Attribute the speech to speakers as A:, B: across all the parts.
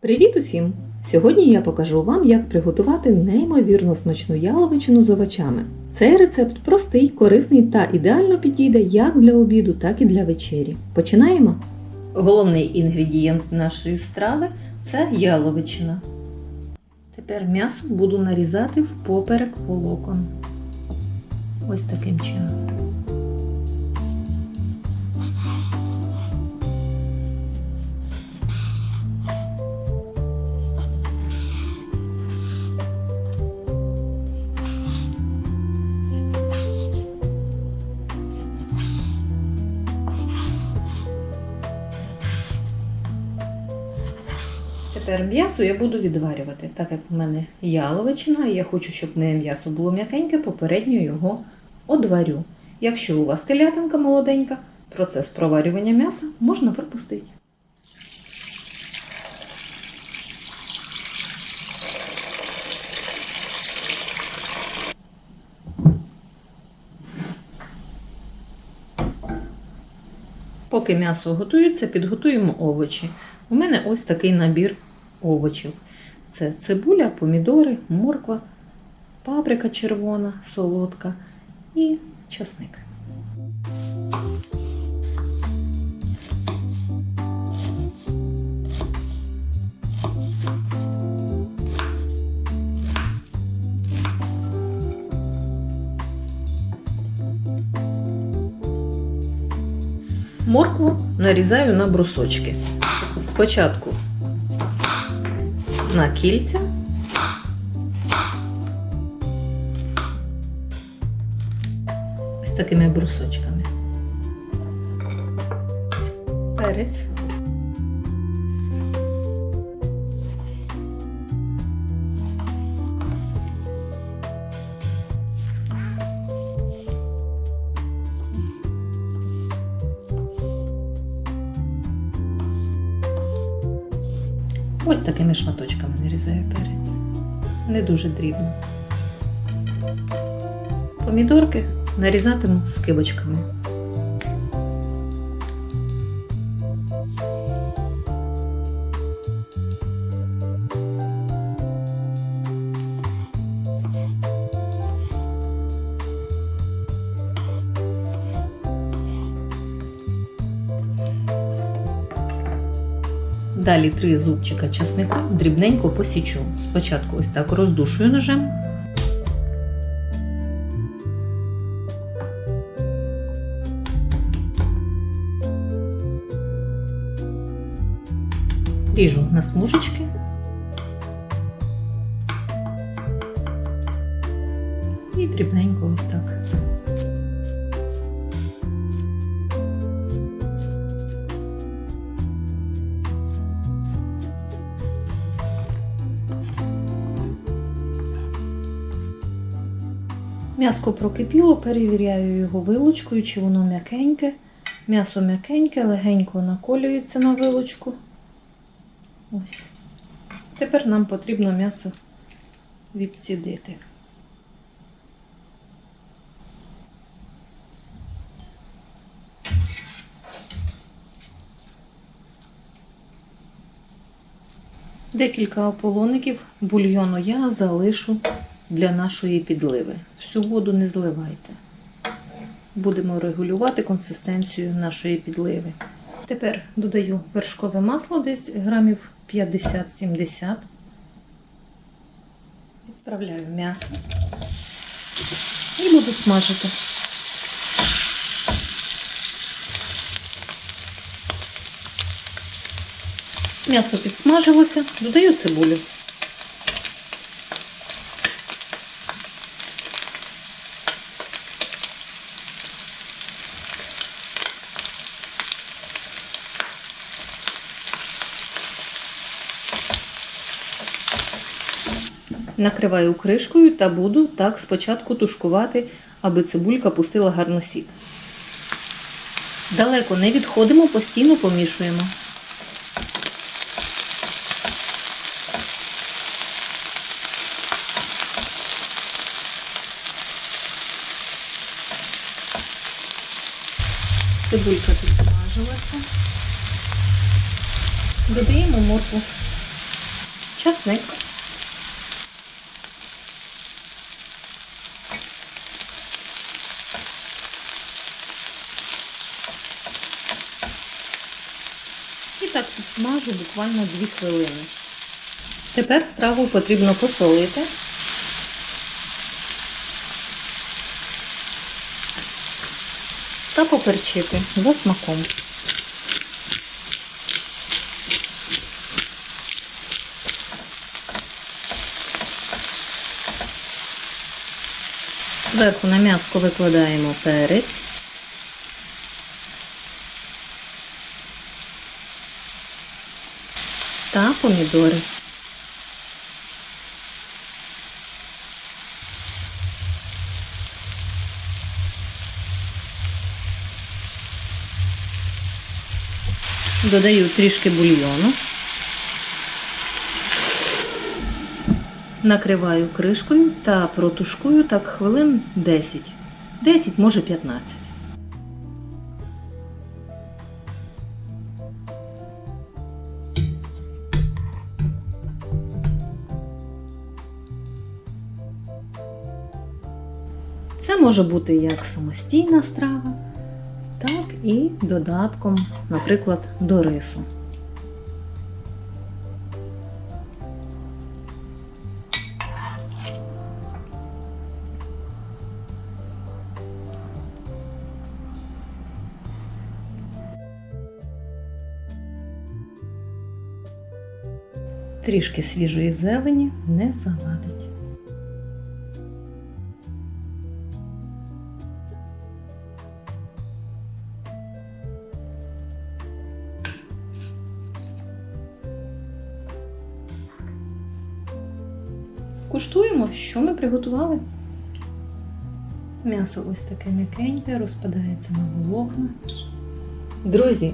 A: Привіт усім! Сьогодні я покажу вам, як приготувати неймовірно смачну яловичину з овочами. Цей рецепт простий, корисний та ідеально підійде як для обіду, так і для вечері. Починаємо! Головний інгредієнт нашої страви це яловичина. Тепер м'ясо буду нарізати впоперек волокон. Ось таким чином. Тепер м'ясо я буду відварювати, так як в мене яловичина, і я хочу, щоб моє м'ясо було м'якеньке, попередньо його одварю. Якщо у вас телятинка молоденька, процес проварювання м'яса можна пропустити. Поки м'ясо готується, підготуємо овочі. У мене ось такий набір овочів. Це цибуля, помідори, морква, паприка червона, солодка і часник. Моркву нарізаю на брусочки. Спочатку на кільця. Ось такими брусочками. Перець. Ось такими шматочками нарізаю перець. Не дуже дрібно. Помідорки нарізатиму скибочками. Далі три зубчика часнику дрібненько посічу. Спочатку ось так роздушую ножем. Ріжу на смужечки. І дрібненько ось так. М'яско прокипіло, перевіряю його вилочкою, чи воно м'якеньке. М'ясо м'якеньке, легенько наколюється на вилочку. Ось. Тепер нам потрібно м'ясо відцідити. Декілька ополоників бульйону я залишу для нашої підливи. Всю воду не зливайте. Будемо регулювати консистенцію нашої підливи. Тепер додаю вершкове масло десь грамів 50-70. Відправляю м'ясо і буду смажити. М'ясо підсмажилося, додаю цибулю. Накриваю кришкою та буду так спочатку тушкувати, аби цибулька пустила гарно сік. Далеко не відходимо, постійно помішуємо. Цибулька підсмажилася. Додаємо моркву. часник. Так підсмажу буквально 2 хвилини. Тепер страву потрібно посолити. Та поперчити за смаком. Зверху на м'яско викладаємо перець. Та помідори. Додаю трішки бульйону. Накриваю кришкою та протушкую так хвилин 10. 10, може 15. Це може бути як самостійна страва, так і додатком, наприклад, до рису. Трішки свіжої зелені не завадить. Скуштуємо, що ми приготували. М'ясо ось таке м'якеньке, розпадається на волокна. Друзі,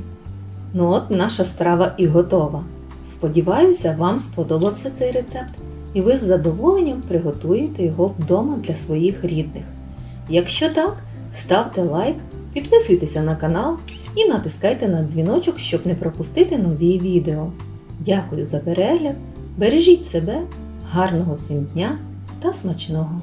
A: ну от наша страва і готова. Сподіваюся, вам сподобався цей рецепт, і ви з задоволенням приготуєте його вдома для своїх рідних. Якщо так, ставте лайк, підписуйтеся на канал і натискайте на дзвіночок, щоб не пропустити нові відео. Дякую за перегляд! Бережіть себе, гарного всім дня та смачного!